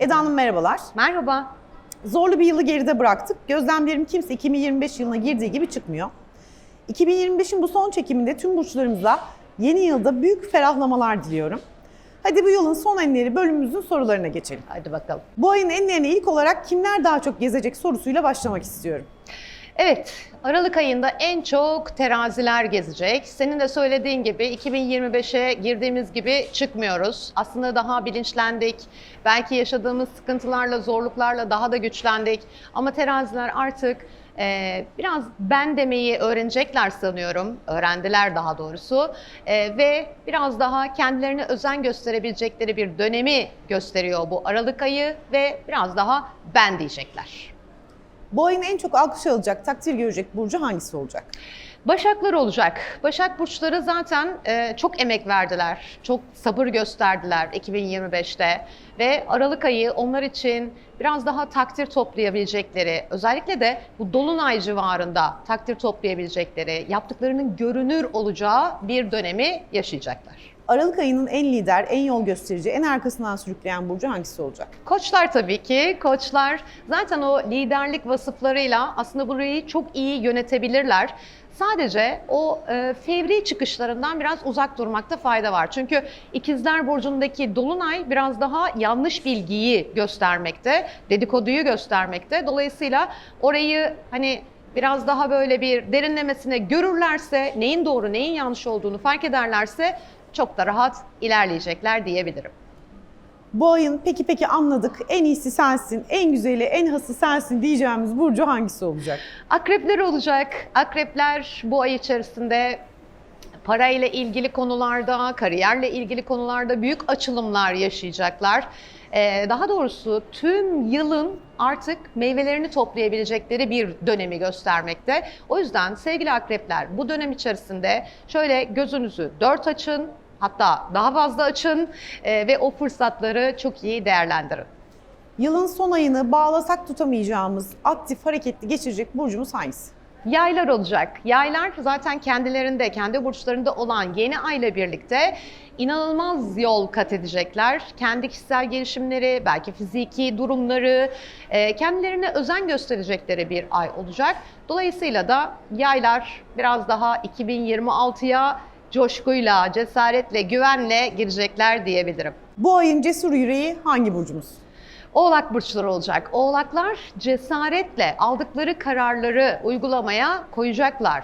Eda Hanım merhabalar. Merhaba. Zorlu bir yılı geride bıraktık. Gözlemlerim kimse 2025 yılına girdiği gibi çıkmıyor. 2025'in bu son çekiminde tüm burçlarımıza yeni yılda büyük ferahlamalar diliyorum. Hadi bu yılın son enleri bölümümüzün sorularına geçelim. Hadi bakalım. Bu ayın enlerine ilk olarak kimler daha çok gezecek sorusuyla başlamak istiyorum. Evet, Aralık ayında en çok teraziler gezecek. Senin de söylediğin gibi 2025'e girdiğimiz gibi çıkmıyoruz. Aslında daha bilinçlendik. Belki yaşadığımız sıkıntılarla, zorluklarla daha da güçlendik. Ama teraziler artık e, biraz ben demeyi öğrenecekler sanıyorum. Öğrendiler daha doğrusu. E, ve biraz daha kendilerine özen gösterebilecekleri bir dönemi gösteriyor bu Aralık ayı ve biraz daha ben diyecekler. Bu ayın en çok alkış alacak, takdir görecek burcu hangisi olacak? Başaklar olacak. Başak burçları zaten e, çok emek verdiler, çok sabır gösterdiler 2025'te ve Aralık ayı onlar için biraz daha takdir toplayabilecekleri, özellikle de bu dolunay civarında takdir toplayabilecekleri, yaptıklarının görünür olacağı bir dönemi yaşayacaklar. Aralık ayının en lider, en yol gösterici, en arkasından sürükleyen burcu hangisi olacak? Koçlar tabii ki. Koçlar zaten o liderlik vasıflarıyla aslında burayı çok iyi yönetebilirler. Sadece o e, fevri çıkışlarından biraz uzak durmakta fayda var. Çünkü İkizler Burcu'ndaki Dolunay biraz daha yanlış bilgiyi göstermekte, dedikoduyu göstermekte. Dolayısıyla orayı hani biraz daha böyle bir derinlemesine görürlerse, neyin doğru neyin yanlış olduğunu fark ederlerse çok da rahat ilerleyecekler diyebilirim. Bu ayın peki peki anladık, en iyisi sensin, en güzeli, en hası sensin diyeceğimiz burcu hangisi olacak? Akrepler olacak. Akrepler bu ay içerisinde parayla ilgili konularda, kariyerle ilgili konularda büyük açılımlar yaşayacaklar. Ee, daha doğrusu tüm yılın artık meyvelerini toplayabilecekleri bir dönemi göstermekte. O yüzden sevgili akrepler bu dönem içerisinde şöyle gözünüzü dört açın, hatta daha fazla açın e, ve o fırsatları çok iyi değerlendirin. Yılın son ayını bağlasak tutamayacağımız, aktif, hareketli geçirecek burcumuz hangisi? Yaylar olacak. Yaylar zaten kendilerinde, kendi burçlarında olan yeni ayla birlikte inanılmaz yol kat edecekler. Kendi kişisel gelişimleri, belki fiziki durumları, e, kendilerine özen gösterecekleri bir ay olacak. Dolayısıyla da yaylar biraz daha 2026'ya coşkuyla, cesaretle, güvenle girecekler diyebilirim. Bu ayın cesur yüreği hangi burcumuz? Oğlak burçları olacak. Oğlaklar cesaretle aldıkları kararları uygulamaya koyacaklar.